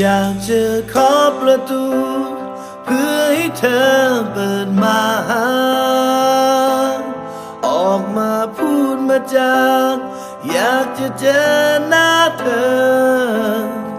อยากจะขอประตู เพื่อให้เธอเปิดมา ออกมาพูดมาจาอยากจะเจอหน้าเธอ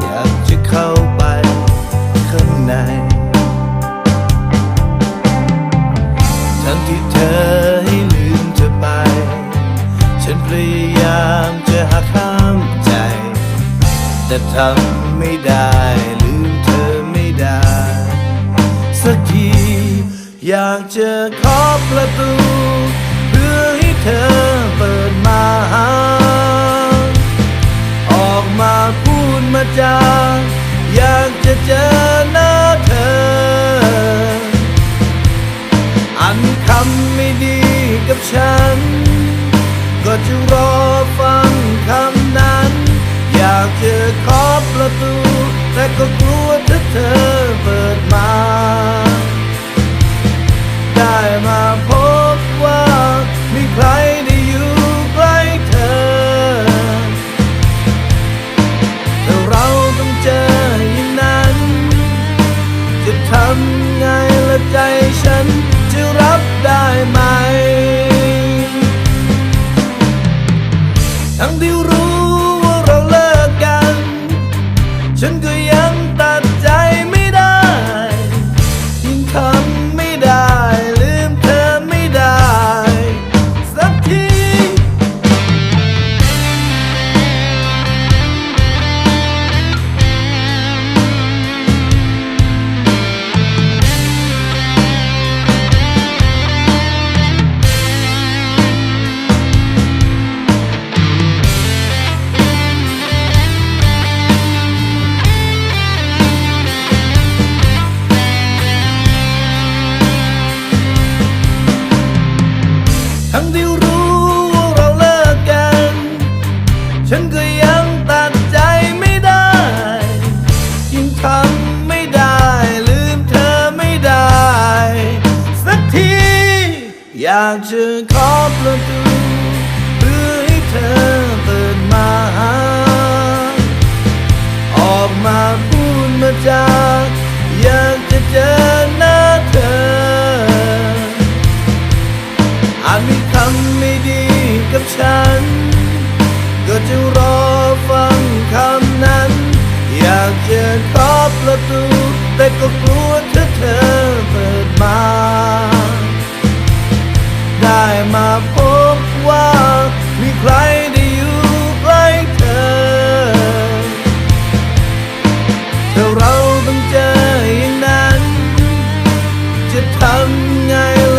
อยากจออยากจะเข้าไปข้างใน ทั้งที่เธอให้ลืมเธอไป ฉันพยายามจะหักห้ามใจ แต่ทำไม่ได้ลืมเธอไม่ได้ สักที อยากจะขอประตู ทำไงละใจฉัน จะขอประตูเพื่อให้เธอเปิดมา ออกมาพูดมาจากอยากจะเจอหน้าเธอ อาจมีคำไม่ดีกับฉัน ก็จะรอ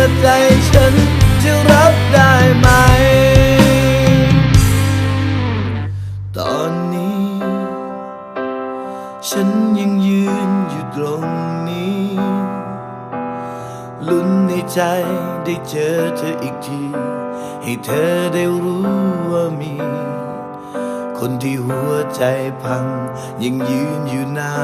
งละใจฉันจะรับได้ไหม ตอนนี้ ฉันยังยืนอยู่ตรงนี้ ลุ้นในใจได้เจอเธออีกที ให้เธอได้รู้ว่ามี คนที่หัวใจพังยังยืนอยู่หน้า